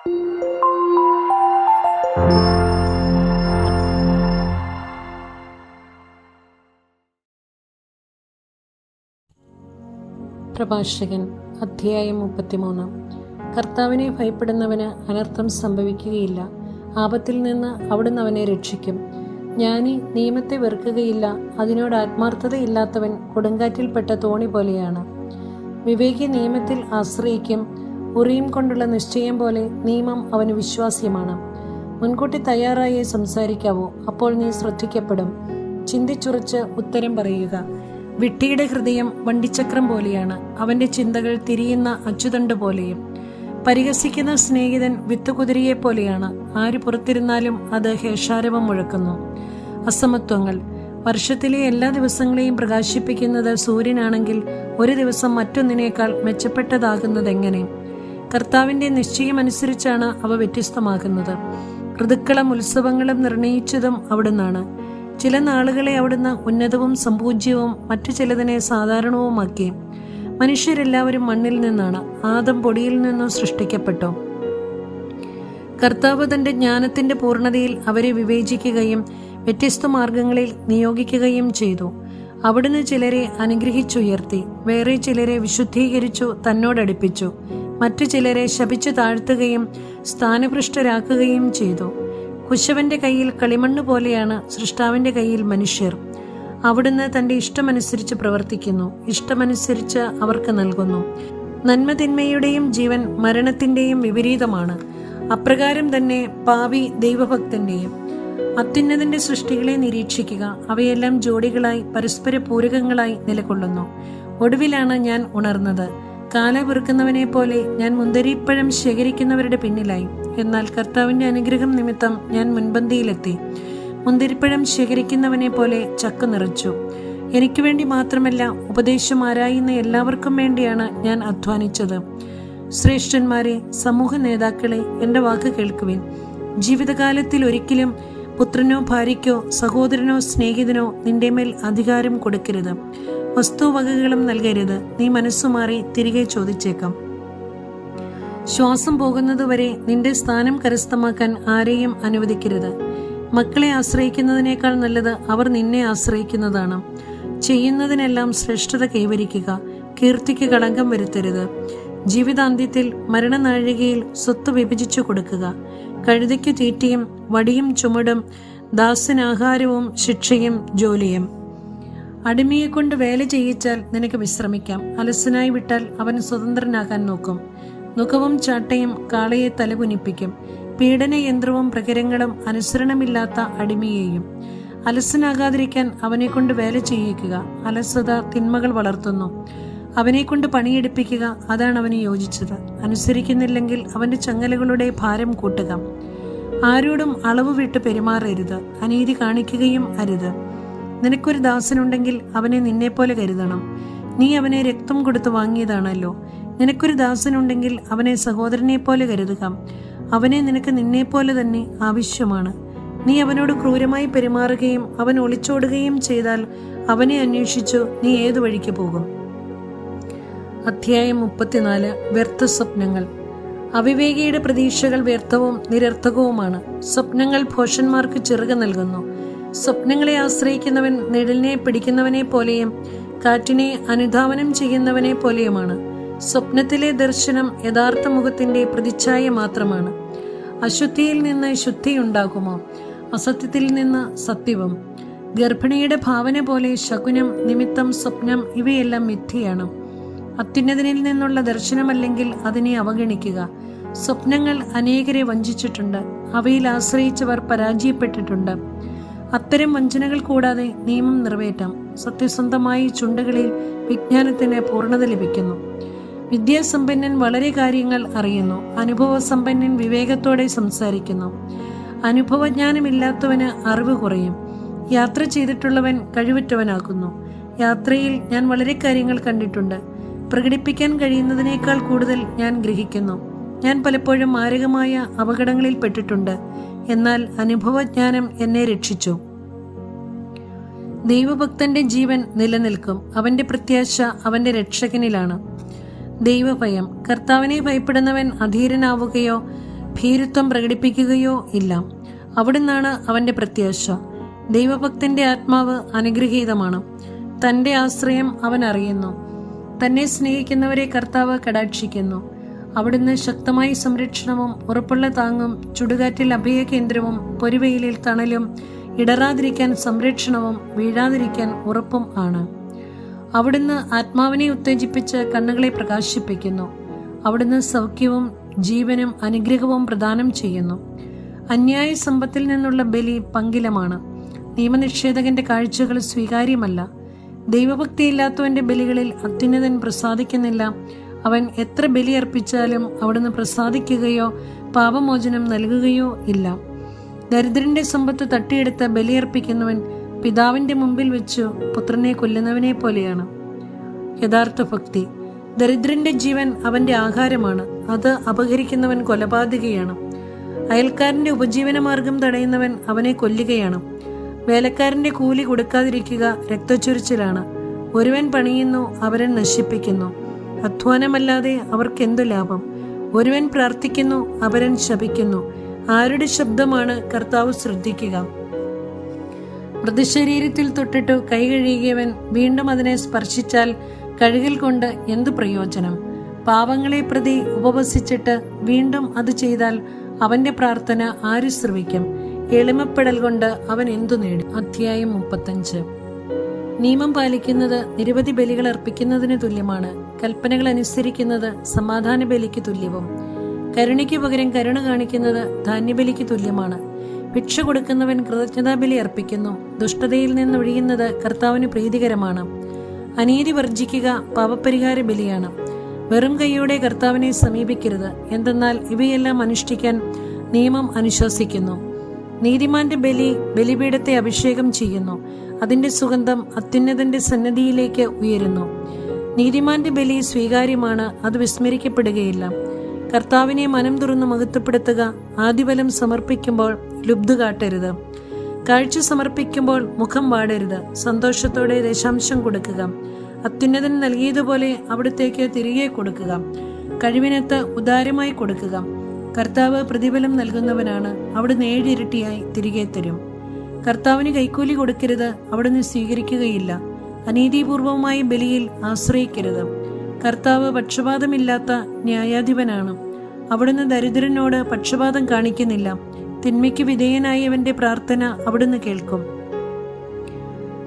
പ്രഭാഷകൻ അധ്യായം മുപ്പത്തിമൂന്ന്. കർത്താവിനെ ഭയപ്പെടുന്നവന് അനർത്ഥം സംഭവിക്കുകയില്ല. ആപത്തിൽ നിന്ന് അവിടുന്ന് അവനെ രക്ഷിക്കും. ജ്ഞാനി നിയമത്തെ വെറുക്കുകയില്ല. അതിനോട് ആത്മാർത്ഥതയില്ലാത്തവൻ കൊടുങ്കാറ്റിൽപ്പെട്ട തോണി പോലെയാണ്. വിവേകി നിയമത്തിൽ ആശ്രയിക്കും. ഉറിയും കൊണ്ടുള്ള നിശ്ചയം പോലെ നിയമം അവന് വിശ്വാസ്യമാണ്. മുൻകൂട്ടി തയ്യാറായേ സംസാരിക്കാവോ? അപ്പോൾ നീ ശ്രദ്ധിക്കപ്പെടും. ചിന്തിച്ചുറച്ച് ഉത്തരം പറയുക. വിട്ടിയുടെ ഹൃദയം വണ്ടിച്ചക്രം പോലെയാണ്. അവന്റെ ചിന്തകൾ തിരിയുന്ന അച്ചുതണ്ട് പോലെയും. പരിഹസിക്കുന്ന സ്നേഹിതൻ വിത്തുകുതിരയെ പോലെയാണ്. ആര് പുറത്തിരുന്നാലും അത് ഹേഷാരവം മുഴക്കുന്നു. അസമത്വങ്ങൾ. വർഷത്തിലെ എല്ലാ ദിവസങ്ങളെയും പ്രകാശിപ്പിക്കുന്നത് സൂര്യനാണെങ്കിൽ ഒരു ദിവസം മറ്റൊന്നിനേക്കാൾ മെച്ചപ്പെട്ടതാകുന്നത് നിശ്ചയം നിശ്ചയമനുസരിച്ചാണ് അവ വ്യത്യസ്തമാകുന്നത്. ഋതുക്കളും ഉത്സവങ്ങളും നിർണയിച്ചതും അവിടുന്നാണ്. ചില നാളുകളെ അവിടുന്ന് ഉന്നതവും സമ്പൂജ്യവും മറ്റു ചിലതിനെ സാധാരണവുമാക്കി. മനുഷ്യരെല്ലാവരും മണ്ണിൽ നിന്നാണ് ആദം പൊടിയിൽ നിന്നും സൃഷ്ടിക്കപ്പെട്ടു. കർത്താവ് തന്റെ ജ്ഞാനത്തിന്റെ പൂർണതയിൽ അവരെ വിവേചിക്കുകയും വ്യത്യസ്ത മാർഗങ്ങളിൽ നിയോഗിക്കുകയും ചെയ്തു. അവിടുന്ന് ചിലരെ അനുഗ്രഹിച്ചുയർത്തി വേറെ ചിലരെ വിശുദ്ധീകരിച്ചു തന്നോടടുപ്പിച്ചു. മറ്റു ചിലരെ ശപിച്ചു താഴ്ത്തുകയും സ്ഥാനഭൃഷ്ടരാക്കുകയും ചെയ്തു. കുശവന്റെ കയ്യിൽ കളിമണ്ണ് പോലെയാണ് സൃഷ്ടാവിന്റെ കയ്യിൽ മനുഷ്യർ. അവിടുന്ന് തന്റെ ഇഷ്ടമനുസരിച്ച് പ്രവർത്തിക്കുന്നു. ഇഷ്ടമനുസരിച്ച് അവർക്ക് നൽകുന്നു. നന്മതിന്മയുടെയും ജീവൻ മരണത്തിന്റെയും വിപരീതമാണ്. അപ്രകാരം തന്നെ പാവി ദൈവഭക്തന്റെയും. അത്യുന്നതിന്റെ സൃഷ്ടികളെ നിരീക്ഷിക്കുക. അവയെല്ലാം ജോഡികളായി പരസ്പര പൂരകങ്ങളായി നിലകൊള്ളുന്നു. ഒടുവിലാണ് ഞാൻ ഉണർന്നത്. കാല പെറുക്കുന്നവനെ പോലെ ഞാൻ മുന്തിരിപ്പഴം ശേഖരിക്കുന്നവരുടെ പിന്നിലായി. എന്നാൽ കർത്താവിന്റെ അനുഗ്രഹം നിമിത്തം ഞാൻ മുൻപന്തിയിലെത്തി. മുന്തിരിപ്പഴം ശേഖരിക്കുന്നവനെ പോലെ ചക്ക നിറച്ചു. എനിക്ക് വേണ്ടി മാത്രമല്ല ഉപദേശം ആരായുന്ന എല്ലാവർക്കും വേണ്ടിയാണ് ഞാൻ അധ്വാനിച്ചത്. ശ്രേഷ്ഠന്മാരെ സമൂഹ നേതാക്കളെ എന്റെ വാക്ക് കേൾക്കുവിൻ. ജീവിതകാലത്തിൽ ഒരിക്കലും പുത്രനോ ഭാര്യയ്ക്കോ സഹോദരനോ സ്നേഹിതനോ നിന്റെ മേൽ അധികാരം കൊടുക്കരുത്. വസ്തുവകകളും നൽകരുത്. നീ മനസ്സുമാറി തിരികെ ചോദിച്ചേക്കാം. ശ്വാസം പോകുന്നതുവരെ നിന്റെ സ്ഥാനം കരസ്ഥമാക്കാൻ ആരെയും അനുവദിക്കരുത്. മക്കളെ ആശ്രയിക്കുന്നതിനേക്കാൾ നല്ലത് അവർ നിന്നെ ആശ്രയിക്കുന്നതാണ്. ചെയ്യുന്നതിനെല്ലാം ശ്രേഷ്ഠത കൈവരിക്കുക കീർത്തിക്ക് കളങ്കം വരുത്തരുത്. ജീവിതാന്ത്യത്തിൽ മരണനാഴികയിൽ സ്വത്ത് വിഭജിച്ചു കൊടുക്കുക. കഴുതയ്ക്കു തീറ്റയും വടിയും ചുമടും ദാസനാഹാരവും ശിക്ഷയും ജോലിയും. അടിമയെ കൊണ്ട് വേല ചെയ്യിച്ചാൽ നിനക്ക് വിശ്രമിക്കാം. അലസനായി വിട്ടാൽ അവൻ സ്വതന്ത്രനാകാൻ നോക്കും. മുഖവും ചാട്ടയും കാളയെ തലകുനിപ്പിക്കും. പീഡനയന്ത്രവും പ്രകരങ്ങളും അനുസരണമില്ലാത്ത അടിമയെയും. അലസനാകാതിരിക്കാൻ അവനെ കൊണ്ട് വേല ചെയ്യിക്കുക. അലസത തിന്മകൾ വളർത്തുന്നു. അവനെ കൊണ്ട് പണിയെടുപ്പിക്കുക അതാണ് അവന് യോജിച്ചത്. അനുസരിക്കുന്നില്ലെങ്കിൽ അവന്റെ ചങ്ങലകളുടെ ഭാരം കൂട്ടുക. ആരോടും അളവ് വിട്ട് പെരുമാറരുത്. അനീതി കാണിക്കുകയും അരുത്. നിനക്കൊരു ദാസനുണ്ടെങ്കിൽ അവനെ നിന്നെപ്പോലെ കരുതണം. നീ അവനെ രക്തം കൊടുത്ത് വാങ്ങിയതാണല്ലോ. നിനക്കൊരു ദാസനുണ്ടെങ്കിൽ അവനെ സഹോദരനെ പോലെ കരുതുക. അവനെ നിനക്ക് നിന്നെപ്പോലെ തന്നെ ആവശ്യമാണ്. നീ അവനോട് ക്രൂരമായി പെരുമാറുകയും അവൻ ഒളിച്ചോടുകയും ചെയ്താൽ അവനെ അന്വേഷിച്ചു നീ ഏതു വഴിക്ക് പോകും? അധ്യായം മുപ്പത്തിനാല്. വ്യർത്ഥ സ്വപ്നങ്ങൾ. അവിവേകിയുടെ പ്രതീക്ഷകൾ വ്യർത്ഥവും നിരർത്ഥകവുമാണ്. സ്വപ്നങ്ങൾ ഭോഷന്മാർക്ക് ചെറുക നൽകുന്നു. സ്വപ്നങ്ങളെ ആശ്രയിക്കുന്നവൻ നിഴലിനെ പിടിക്കുന്നവനെ പോലെയും കാറ്റിനെ അനുധാവനം ചെയ്യുന്നവനെ പോലെയുമാണ്. സ്വപ്നത്തിലെ ദർശനം യഥാർത്ഥ മുഖത്തിന്റെ പ്രതിച്ഛായ മാത്രമാണ്. അശുദ്ധിയിൽ നിന്ന് ശുദ്ധിയുണ്ടാകുമോ അസത്യത്തിൽ നിന്ന് സത്യവും. ഗർഭിണിയുടെ ഭാവന പോലെ ശകുനം നിമിത്തം സ്വപ്നം ഇവയെല്ലാം മിഥ്യയാണ്. അത്യുന്നതനിൽ നിന്നുള്ള ദർശനമല്ലെങ്കിൽ അതിനെ അവഗണിക്കുക. സ്വപ്നങ്ങൾ അനേകരെ വഞ്ചിച്ചിട്ടുണ്ട്. അവയിൽ ആശ്രയിച്ചവർ പരാജയപ്പെട്ടിട്ടുണ്ട്. അത്തരം വഞ്ചനകൾ കൂടാതെ നിയമം നിറവേറ്റാം. സത്യസന്ധമായി ചുണ്ടുകളിൽ വിജ്ഞാനത്തിന് പൂർണത ലഭിക്കുന്നു. വിദ്യാസമ്പന്നൻ വളരെ കാര്യങ്ങൾ അറിയുന്നു. അനുഭവ സമ്പന്നൻ വിവേകത്തോടെ സംസാരിക്കുന്നു. അനുഭവജ്ഞാനമില്ലാത്തവന് അറിവ് കുറയും. യാത്ര ചെയ്തിട്ടുള്ളവൻ കഴിവുറ്റവനാക്കുന്നു യാത്രയിൽ ഞാൻ വളരെ കാര്യങ്ങൾ കണ്ടിട്ടുണ്ട്. പ്രകടിപ്പിക്കാൻ കഴിയുന്നതിനേക്കാൾ കൂടുതൽ ഞാൻ ഗ്രഹിക്കുന്നു. ഞാൻ പലപ്പോഴും മാരകമായ അപകടങ്ങളിൽ പെട്ടിട്ടുണ്ട്. എന്നാൽ അനുഭവജ്ഞാനം എന്നെ രക്ഷിച്ചു. ദൈവഭക്തന്റെ ജീവൻ നിലനിൽക്കും. അവന്റെ പ്രത്യാശ അവന്റെ രക്ഷകനിലാണ്. ദൈവഭയം. കർത്താവിനെ ഭയപ്പെടുന്നവൻ അധീരനാവുകയോ ഭീരുത്വം പ്രകടിപ്പിക്കുകയോ ഇല്ല. അവിടുന്നാണ് അവന്റെ പ്രത്യാശ. ദൈവഭക്തന്റെ ആത്മാവ് അനുഗ്രഹീതമാണ്. തന്റെ ആശ്രയം അവൻ അറിയുന്നു. തന്നെ സ്നേഹിക്കുന്നവരെ കർത്താവ് കടാക്ഷിക്കുന്നു. അവിടുന്ന് ശക്തമായ സംരക്ഷണവും ഉറപ്പുള്ള താങ്ങും ചുടുകാറ്റിൽ അഭയകേന്ദ്രവും പൊരുവെയിലിൽ തണലും ഇടറാതിരിക്കാൻ സംരക്ഷണവും വീഴാതിരിക്കാൻ ഉറപ്പും ആണ്. അവിടുന്ന് ആത്മാവിനെ ഉത്തേജിപ്പിച്ച് കണ്ണുകളെ പ്രകാശിപ്പിക്കുന്നു. അവിടുന്ന് സൗഖ്യവും ജീവനും അനുഗ്രഹവും പ്രദാനം ചെയ്യുന്നു. അന്യായ സമ്പത്തിൽ നിന്നുള്ള ബലി പങ്കിലമാണ്. നിയമനിഷേധകന്റെ കാഴ്ചകൾ സ്വീകാര്യമല്ല. ദൈവഭക്തിയില്ലാത്തവന്റെ ബലികളിൽ അത്യുന്നതൻ പ്രസാദിക്കുന്നില്ല. അവൻ എത്ര ബലിയർപ്പിച്ചാലും അവിടുന്ന് പ്രസാദിക്കുകയോ പാപമോചനം നൽകുകയോ ഇല്ല. ദരിദ്രന്റെ സമ്പത്ത് തട്ടിയെടുത്ത് ബലിയർപ്പിക്കുന്നവൻ പിതാവിന്റെ മുമ്പിൽ വെച്ചു പുത്രനെ കൊല്ലുന്നവനെ പോലെയാണ്. യഥാർത്ഥ ഭക്തി. ദരിദ്രന്റെ ജീവൻ അവന്റെ ആഹാരമാണ്. അത് അപഹരിക്കുന്നവൻ കൊലപാതകയാണ്. അയൽക്കാരന്റെ ഉപജീവനമാർഗം തടയുന്നവൻ അവനെ കൊല്ലുകയാണ്. വേലക്കാരന്റെ കൂലി കൊടുക്കാതിരിക്കുക രക്തച്ചൊരിച്ചിലാണ്. ഒരുവൻ പണിയുന്നു അവരൻ നശിപ്പിക്കുന്നു. അധ്വാനമല്ലാതെ അവർക്കെന്തു ലാഭം? ഒരുവൻ പ്രാർത്ഥിക്കുന്നു അവരൻ ശപിക്കുന്നു. ആരുടെ ശബ്ദമാണ് കർത്താവ് ശ്രദ്ധിക്കുക? മൃതശരീരത്തിൽ തൊട്ടിട്ടു കൈ കഴുകിയവൻ വീണ്ടും അതിനെ സ്പർശിച്ചാൽ കഴുകൽ കൊണ്ട് എന്തു പ്രയോജനം? പാവങ്ങളെ പ്രതി ഉപവസിച്ചിട്ട് വീണ്ടും അത് ചെയ്താൽ അവന്റെ പ്രാർത്ഥന ആര് ശ്രവിക്കും? എളിമപ്പെടൽ കൊണ്ട് അവൻ എന്തു നേടി? അധ്യായം മുപ്പത്തഞ്ച്. നിയമം പാലിക്കുന്നത് നിരവധി ബലികൾ അർപ്പിക്കുന്നതിന് തുല്യമാണ്. കൽപ്പനകൾ അനുസരിക്കുന്നത് സമാധാന ബലിക്ക് തുല്യവും. കരുണയ്ക്ക് പകരം കരുണ കാണിക്കുന്നത് ധാന്യബലിക്ക് തുല്യമാണ്. ഭിക്ഷ കൊടുക്കുന്നവൻ കൃതജ്ഞതാബലി അർപ്പിക്കുന്നു. ദുഷ്ടതയിൽ നിന്ന് ഒഴിയുന്നത് കർത്താവിന് പ്രീതികരമാണ്. അനീതി വർജിക്കുക പാപപരിഹാര ബലിയാണ്. വെറും കൈയോടെ കർത്താവിനെ സമീപിക്കരുത്. എന്തെന്നാൽ ഇവയെല്ലാം അനുഷ്ഠിക്കാൻ നിയമം അനുശാസിക്കുന്നു. നീതിമാന്റെ ബലി ബലിപീഠത്തെ അഭിഷേകം ചെയ്യുന്നു. അതിന്റെ സുഗന്ധം അത്യുന്നതന്റെ സന്നദ്ധിയിലേക്ക് ഉയരുന്നു. നീതിമാന്റെ ബലി സ്വീകാര്യമാണ് അത് വിസ്മരിക്കപ്പെടുകയില്ല. കർത്താവിനെ മനം തുറന്ന് മഹത്വപ്പെടുത്തുക ആദിബലം സമർപ്പിക്കുമ്പോൾ ലുബ്ധ കാട്ടരുത്. കാഴ്ച സമർപ്പിക്കുമ്പോൾ മുഖം വാടരുത് സന്തോഷത്തോടെ ദശാംശം കൊടുക്കുക. അത്യുന്നതൻ നൽകിയതുപോലെ അവിടത്തേക്ക് തിരികെ കൊടുക്കുക. കഴിവിനത്ത് ഉദാരമായി കൊടുക്കുക. കർത്താവ് പ്രതിഫലം നൽകുന്നവനാണ് അവിടുന്ന് ഏഴിരട്ടിയായി തിരികെ തരും. കർത്താവിന് കൈക്കൂലി കൊടുക്കരുത് അവിടുന്ന് സ്വീകരിക്കുകയില്ല. അനീതിപൂർവമായ ബലിയിൽ ആശ്രയിക്കരുത്. കർത്താവ് പക്ഷപാതമില്ലാത്ത ന്യായാധിപനാണ്. അവിടുന്ന് ദരിദ്രനോട് പക്ഷപാതം കാണിക്കുന്നില്ല. തിന്മയ്ക്ക് വിധേയനായവന്റെ പ്രാർത്ഥന അവിടുന്ന് കേൾക്കും.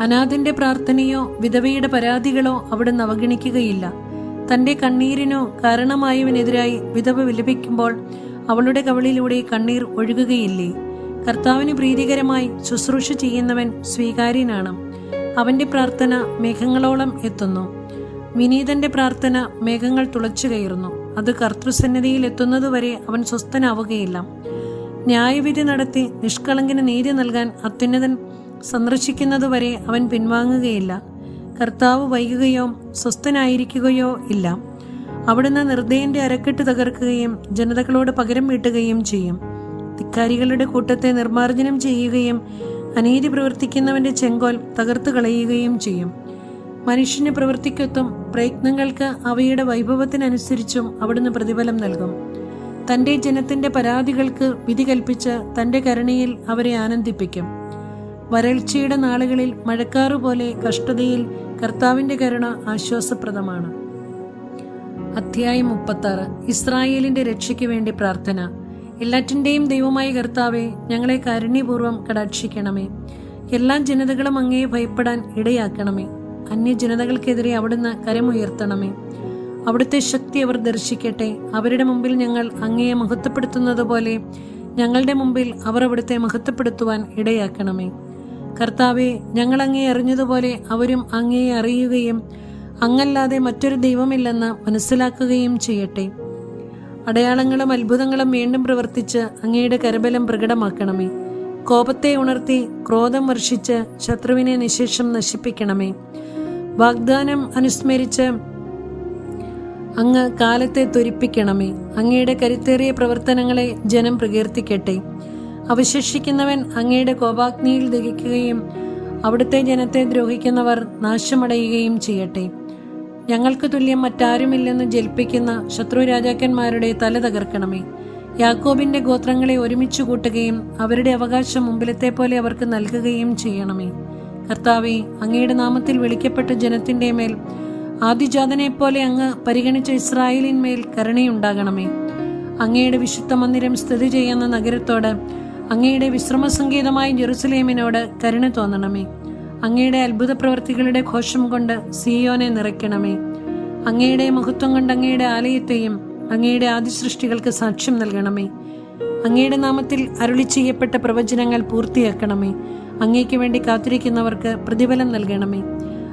അനാഥന്റെ പ്രാർത്ഥനയോ വിധവയുടെ പരാതികളോ അവിടുന്ന് അവഗണിക്കുകയില്ല. തന്റെ കണ്ണീരിനോ കാരണമായവനെതിരായി വിധവ വിലപിക്കുമ്പോൾ അവളുടെ കവളിലൂടെ കണ്ണീർ ഒഴുകുകയില്ലേ? കർത്താവിന് പ്രീതികരമായി ശുശ്രൂഷ ചെയ്യുന്നവൻ സ്വീകാര്യനാണ്. അവന്റെ പ്രാർത്ഥന മേഘങ്ങളോളം എത്തുന്നു. വിനീതന്റെ പ്രാർത്ഥന മേഘങ്ങൾ തുളച്ചു കയറുന്നു. അത് കർത്തൃസന്നിധിയിൽ എത്തുന്നതുവരെ അവൻ സ്വസ്ഥനാവുകയില്ല. ന്യായവിധി നടത്തി നിഷ്കളങ്കിന് നീതി നൽകാൻ അത്യുന്നതൻ സന്ദർശിക്കുന്നതുവരെ അവൻ പിൻവാങ്ങുകയില്ല. കർത്താവ് വൈകുകയോ സ്വസ്ഥനായിരിക്കുകയോ ഇല്ല. അവിടുന്ന് നിർദ്ദയന്റെ അരക്കെട്ട് തകർക്കുകയും ജനതകളോട് പകരം വീട്ടുകയും ചെയ്യും. ധിക്കാരികളുടെ കൂട്ടത്തെ നിർമ്മാർജനം ചെയ്യുകയും അനീതി പ്രവർത്തിക്കുന്നവന്റെ ചെങ്കോൽ തകർത്തു കളയുകയും ചെയ്യും. മനുഷ്യന് പ്രവൃത്തിക്കൊത്തും പ്രയത്നങ്ങൾക്ക് അവയുടെ വൈഭവത്തിനനുസരിച്ചും അവിടുന്ന് പ്രതിഫലം നൽകും. തന്റെ ജനത്തിന്റെ പരാതികൾക്ക് വിധി കൽപ്പിച്ച് തന്റെ കരുണയിൽ അവരെ ആനന്ദിപ്പിക്കും. വരൾച്ചയുടെ നാളുകളിൽ മഴക്കാറുപോലെ കഷ്ടതയിൽ കർത്താവിന്റെ കരുണ ആശ്വാസപ്രദമാണ്. അധ്യായം മുപ്പത്താറ്. ഇസ്രായേലിന്റെ രക്ഷയ്ക്ക് വേണ്ടി പ്രാർത്ഥന. എല്ലാറ്റിന്റെയും ദൈവമായ കർത്താവെ ഞങ്ങളെ കാരുണ്യപൂർവം കടാക്ഷിക്കണമേ. എല്ലാ ജനതകളും അങ്ങയെ ഭയപ്പെടാൻ ഇടയാക്കണമേ. അന്യജനതകൾക്കെതിരെ അവിടുന്ന് കരമുയർത്തണമേ. അവിടുത്തെ ശക്തി അവർ ദർശിക്കട്ടെ. അവരുടെ മുമ്പിൽ ഞങ്ങൾ അങ്ങയെ മഹത്വപ്പെടുത്തുന്നത് പോലെ ഞങ്ങളുടെ മുമ്പിൽ അവർ അവിടുത്തെ മഹത്വപ്പെടുത്തുവാൻ ഇടയാക്കണമേ. കർത്താവെ ഞങ്ങൾ അങ്ങയെ അറിഞ്ഞതുപോലെ അവരും അങ്ങയെ അറിയുകയും അങ്ങല്ലാതെ മറ്റൊരു ദൈവമില്ലെന്ന് മനസ്സിലാക്കുകയും ചെയ്യട്ടെ. അടയാളങ്ങളും അത്ഭുതങ്ങളും വീണ്ടും പ്രവർത്തിച്ച് അങ്ങയുടെ കരബലം പ്രകടമാക്കണമേ. കോപത്തെ ഉണർത്തി ക്രോധം വർഷിച്ച് ശത്രുവിനെ നിശേഷം നശിപ്പിക്കണമേ. വാഗ്ദാനം അനുസ്മരിച്ച് അങ്ങ് കാലത്തെ ത്വരിപ്പിക്കണമേ. അങ്ങയുടെ കരുത്തേറിയ പ്രവർത്തനങ്ങളെ ജനം പ്രകീർത്തിക്കട്ടെ. അവശേഷിക്കുന്നവൻ അങ്ങയുടെ കോപാഗ്നിയിൽ ദഹിക്കുകയും അവിടുത്തെ ജനത്തെ ദ്രോഹിക്കുന്നവർ നാശമടയുകയും ചെയ്യട്ടെ. ഞങ്ങൾക്ക് തുല്യം മറ്റാരുമില്ലെന്ന് ജൽപ്പിക്കുന്ന ശത്രു രാജാക്കന്മാരുടെ തല തകർക്കണമേ. യാക്കോബിന്റെ ഗോത്രങ്ങളെ ഒരുമിച്ച് കൂട്ടുകയും അവരുടെ അവകാശം മുമ്പിലത്തെ പോലെ അവർക്ക് നൽകുകയും ചെയ്യണമേ. കർത്താവെ അങ്ങയുടെ നാമത്തിൽ വിളിക്കപ്പെട്ട ജനത്തിന്റെ മേൽ ആദിജാതനെ പോലെ അങ്ങ് പരിഗണിച്ച ഇസ്രായേലിന്മേൽ കരുണയുണ്ടാകണമേ. അങ്ങയുടെ വിശുദ്ധ മന്ദിരം സ്ഥിതി ചെയ്യുന്ന നഗരത്തോട് അങ്ങയുടെ സംഗീതമായ ജെറുസലേമിനോട് കരുണ തോന്നണമേ. അങ്ങയുടെ അത്ഭുത പ്രവർത്തികളുടെ ഘോഷം കൊണ്ട് സിയോനെ നിറയ്ക്കണമേ. അങ്ങയുടെ മഹത്വം കൊണ്ട് അങ്ങയുടെ ആലയത്തെയും അങ്ങയുടെ ആദിസൃഷ്ടികൾക്ക് സാക്ഷ്യം നൽകണമേ. അങ്ങയുടെ നാമത്തിൽ അരുളി ചെയ്യപ്പെട്ട പ്രവചനങ്ങൾ പൂർത്തിയാക്കണമേ. അങ്ങേക്ക് വേണ്ടി കാത്തിരിക്കുന്നവർക്ക് പ്രതിഫലം നൽകണമേ.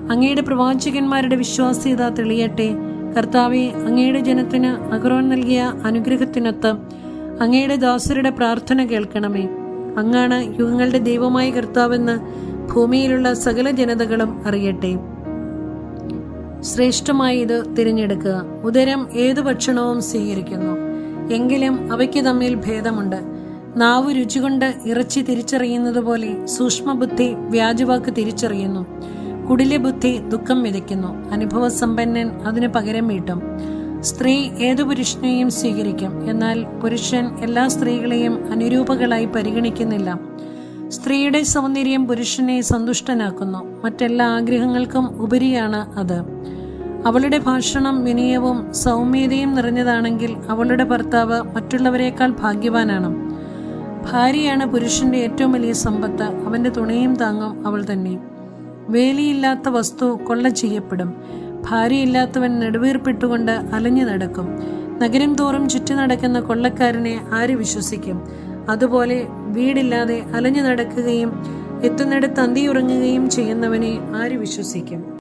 അങ്ങയുടെ പ്രവാചകന്മാരുടെ വിശ്വാസ്യത തെളിയട്ടെ. കർത്താവെ അങ്ങയുടെ ജനത്തിന് അഗ്രോൻ നൽകിയ അനുഗ്രഹത്തിനൊത്ത് അങ്ങയുടെ ദാസരുടെ പ്രാർത്ഥന കേൾക്കണമേ. അങ്ങാണ് യുഗങ്ങളുടെ ദൈവമായി കർത്താവെന്ന് ഭൂമിയിലുള്ള സകല ജനതകളും അറിയട്ടെ. ശ്രേഷ്ഠമായി ഇത് തിരഞ്ഞെടുക്കുക. ഉദരം ഏതു ഭക്ഷണവും സ്വീകരിക്കുന്നു. എങ്കിലും അവയ്ക്ക് തമ്മിൽ ഭേദമുണ്ട്. നാവ് രുചികൊണ്ട് ഇറച്ചി തിരിച്ചറിയുന്നത് പോലെ സൂക്ഷ്മബുദ്ധി വ്യാജവാക്ക് തിരിച്ചറിയുന്നു. കുടില ബുദ്ധി ദുഃഖം വിതയ്ക്കുന്നു. അനുഭവസമ്പന്നൻ അതിന് പകരം വീട്ടും. സ്ത്രീ ഏതു പുരുഷനെയും സ്വീകരിക്കും. എന്നാൽ പുരുഷൻ എല്ലാ സ്ത്രീകളെയും അനുരൂപകളായി പരിഗണിക്കുന്നില്ല. സ്ത്രീയുടെ സൗന്ദര്യം പുരുഷനെ സന്തുഷ്ടനാക്കുന്നു. മറ്റെല്ലാ ആഗ്രഹങ്ങൾക്കും ഉപരിയാണ് അത്. അവളുടെ ഭാഷണം വിനയവും സൗമ്യതയും നിറഞ്ഞതാണെങ്കിൽ അവളുടെ ഭർത്താവ് മറ്റുള്ളവരെക്കാൾ ഭാഗ്യവാനാണ്. ഭാര്യയാണ് പുരുഷന്റെ ഏറ്റവും വലിയ സമ്പത്ത്. അവന്റെ തുണയും താങ്ങും അവൾ തന്നെ. വേലിയില്ലാത്ത വസ്തു കൊള്ള ചെയ്യപ്പെടും. ഭാര്യയില്ലാത്തവൻ നെടുവീർപ്പിട്ടുകൊണ്ട് അലഞ്ഞു നടക്കും. നഗരം തോറും ചുറ്റി നടക്കുന്ന കൊള്ളക്കാരനെ ആര് വിശ്വസിക്കും? അതുപോലെ വീടില്ലാതെ അലഞ്ഞു നടക്കുകയും എത്തുന്നിടത്ത് അന്തിയുറങ്ങുകയും ചെയ്യുന്നവനെ ആര് വിശ്വസിക്കും?